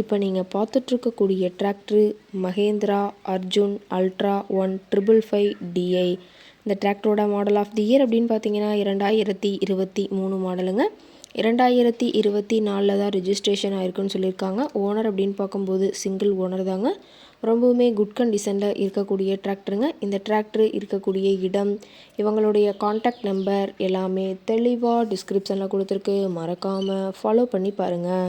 இப்போ நீங்கள் பார்த்துட்ருக்கக்கூடிய tractor Mahindra Arjun ultra one triple five DI இந்த டிராக்டரோட மாடல் ஆஃப் தி இயர் அப்படின்னு பார்த்தீங்கன்னா இரண்டாயிரத்தி இருபத்தி மூணு மாடலுங்க இரண்டாயிரத்தி இருபத்தி நாலில் தான் ரிஜிஸ்ட்ரேஷன் ஆயிருக்குன்னு சொல்லியிருக்காங்க. ஓனர் அப்படின்னு பார்க்கும்போது சிங்கிள் ஓனர் தாங்க. ரொம்பவுமே குட் கண்டிஷனில் இருக்கக்கூடிய டிராக்டருங்க இந்த டிராக்டர் இருக்கக்கூடிய இடம் இவங்களுடைய காண்டாக்ட் நம்பர் எல்லாமே தெளிவாக டிஸ்கிரிப்ஷனில் கொடுத்துருக்கு. மறக்காமல் ஃபாலோ பண்ணி பாருங்கள்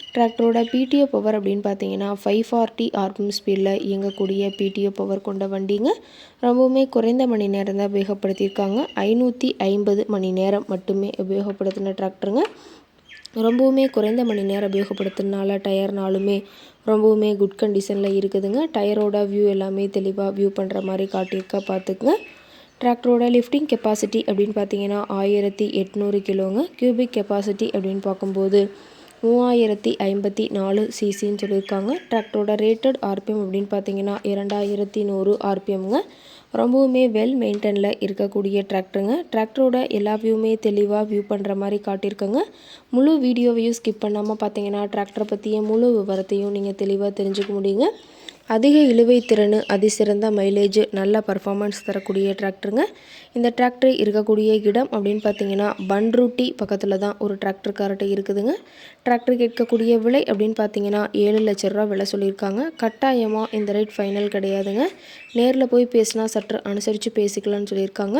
டிராக்டரோட பிடிஓ பவர் அப்படின்னு பார்த்தீங்கன்னா ஃபைவ் ஃபார்ட்டி ஆர்பிஎம் ஸ்பீடில் இயங்கக்கூடிய பிடிஓ பவர் கொண்ட வண்டிங்க. ரொம்பவுமே குறைந்த மணி நேரம் தான் உபயோகப்படுத்தியிருக்காங்க. ஐநூற்றி ஐம்பது மணி நேரம் மட்டுமே உபயோகப்படுத்தின டிராக்டருங்க. ரொம்பவுமே குறைந்த மணி நேரம் உபயோகப்படுத்துறதுனால டயர்னாலுமே ரொம்பவுமே குட் கண்டிஷனில் இருக்குதுங்க. டயரோட வியூ எல்லாமே தெளிவாக வியூ பண்ணுற மாதிரி காட்டியிருக்கா பார்த்துக்குங்க. டிராக்டரோட லிஃப்டிங் கெப்பாசிட்டி அப்படின்னு பார்த்தீங்கன்னா ஆயிரத்தி எட்நூறு கிலோங்க. கியூபிக் கெப்பாசிட்டி அப்படின்னு பார்க்கும்போது மூவாயிரத்தி ஐம்பத்தி நாலு சிசின்னு சொல்லியிருக்காங்க. டிராக்டரோட ரேட்டட் ஆர்பிஎம் அப்படின்னு பார்த்தீங்கன்னா இரண்டாயிரத்தி நூறு ஆர்பிஎம்ங்க ரொம்பவுமே வெல் மெயின்டெனில் இருக்கக்கூடிய டிராக்டருங்க டிராக்டரோட எல்லா வியூவுமே தெளிவாக வியூ பண்ணுற மாதிரி காட்டியிருக்கங்க. முழு வீடியோவையும் ஸ்கிப் பண்ணாமல் பார்த்தீங்கன்னா டிராக்டரை பற்றிய முழு விவரத்தையும் நீங்கள் தெளிவாக தெரிஞ்சுக்க முடியுங்க. அதிக இழுவை திறன் அதிசிறந்த மைலேஜ் நல்ல பர்ஃபார்மன்ஸ் தரக்கூடிய டிராக்டருங்க இந்த டிராக்டர் இருக்கக்கூடிய இடம் அப்படின்னு பார்த்தீங்கன்னா பன்ரூட்டி பக்கத்தில் தான் ஒரு டிராக்டர் கார்ட்டை இருக்குதுங்க. டிராக்டர் கேட்கக்கூடிய விலை அப்படின்னு பார்த்தீங்கன்னா ஏழு லட்ச ரூபா விலை சொல்லியிருக்காங்க. கட்டாயமாக இந்த ரேட் ஃபைனல் கிடையாதுங்க. நேரில் போய் பேசினா சற்று அனுசரித்து பேசிக்கலாம்னு சொல்லியிருக்காங்க.